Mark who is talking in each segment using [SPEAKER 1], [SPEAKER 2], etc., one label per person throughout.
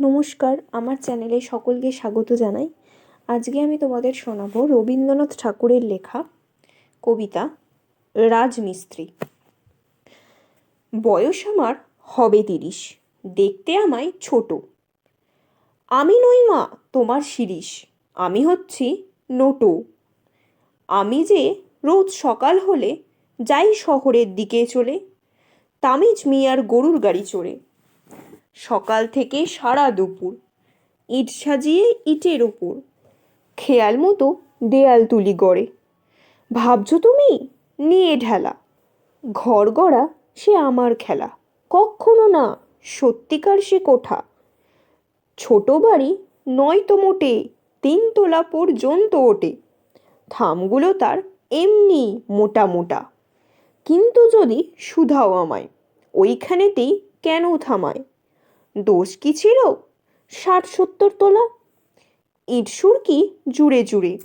[SPEAKER 1] নমস্কার, আমার চ্যানেলে সকলকে স্বাগত জানাই। আজকে আমি তোমাদের শোনাব রবীন্দ্রনাথ ঠাকুরের লেখা, কবিতা, রাজমিস্ত্রি। বয়স আমার হবে তিরিশ, দেখতে আমায় ছোট। আমি নই মা তোমার শিরিষ, আমি হচ্ছি নোটো। আমি যে রোজ সকাল হলে যাই শহরের দিকে চলে, তামিজ মিয়ার গরুর গাড়ি চড়ে। সকাল থেকে সারা দুপুর। ইট সাজিয়ে ইটের ওপর খেয়াল মতো দেয়াল তুলি গড়ে। ভাবছ তুমি? নিয়ে ঢেলা। ঘর গড়া সে আমার খেলা। কখনো না, সত্যিকার সে কোঠা। ছোট বাড়ি নয় তো মোটে তিনতলা পর্যন্ত ওটে। থামগুলো তার এমনি মোটা মোটা। কিন্তু যদি শুধাও আমায়, ওইখানেতেই কেন থামায়? দোষ কি ছিল? ষাট সত্তর তোলা? ইট সুরকি জুড়ে জুড়ে?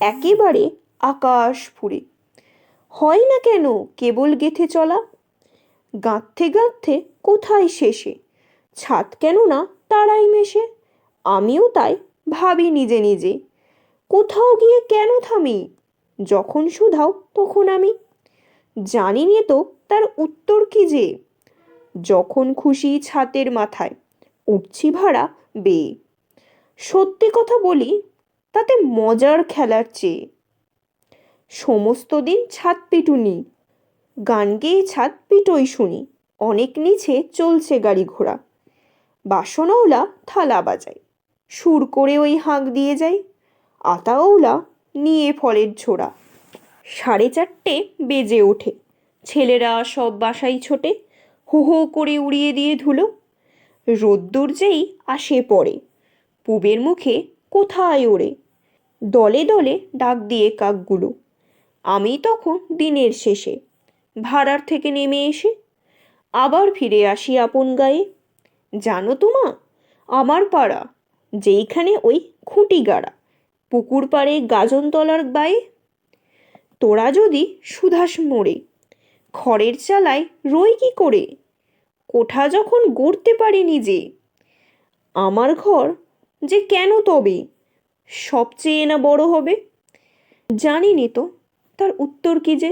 [SPEAKER 1] একেবারে আকাশ ফুরে হয় না কেন কেবল গেথে চলা? গাঁথতে গাঁথতে কোথায় শেষে? ছাদ কেন না তারাই মেশে? আমিও তাই ভাবি নিজে নিজে। কোথাও গিয়ে কেন থামি? যখন শুধাও তখন আমি। জানি নে তো তার উত্তর কি যে? যখন খুশি ছাতের মাথায়, উঠছি ভাড়া বেয়ে। সত্যি কথা বলি, তাতে মজার খেলার চেয়ে। সমস্ত দিন ছাদ পিটুনি, গান গেয়ে ছাদ পিটোই শুনি, অনেক নিচে চলছে গাড়ি ঘোড়া। বাসনওলা থালা বাজায়, সুর করে ওই হাঁক দিয়ে যায় আতাওলা নিয়ে ফলের ঝোড়া। সাড়ে চারটে বেজে ওঠে, ছেলেরা সব বাসাই ছোটে হো হো করে উড়িয়ে দিয়ে ধুলো। রোদ্দুর যেই আসে পড়ে। পুবের মুখে কোথায় ওড়ে? দলে দলে ডাক দিয়ে কাকগুলো। আমি তখন দিনের শেষে ভাড়ার থেকে নেমে এসে আবার ফিরে আসি আপন গায়ে। জানো তো মা, আমার পাড়া, যেইখানে ওই খুঁটি গাড়া পুকুর পাড়ে গাজনতলার গায়ে। তোরা যদি সুধাস মোড়ে খড়ের চালায় রই কি করে? কোঠা যখন গড়তে পারি নিজে আমার ঘর যে কেন তবে? সবচেয়ে না বড় হবে? জানিনি তো, তার উত্তর কি যে?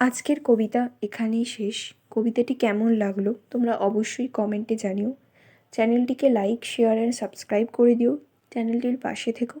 [SPEAKER 1] আজকের কবিতা এখানেই শেষ। কবিতাটি কেমন লাগল তোমরা অবশ্যই কমেন্টে জানিও। চ্যানেলটিকে লাইক, শেয়ার অ্যান্ড সাবস্ক্রাইব করে দিও। চ্যানেলটির পাশে থেকো।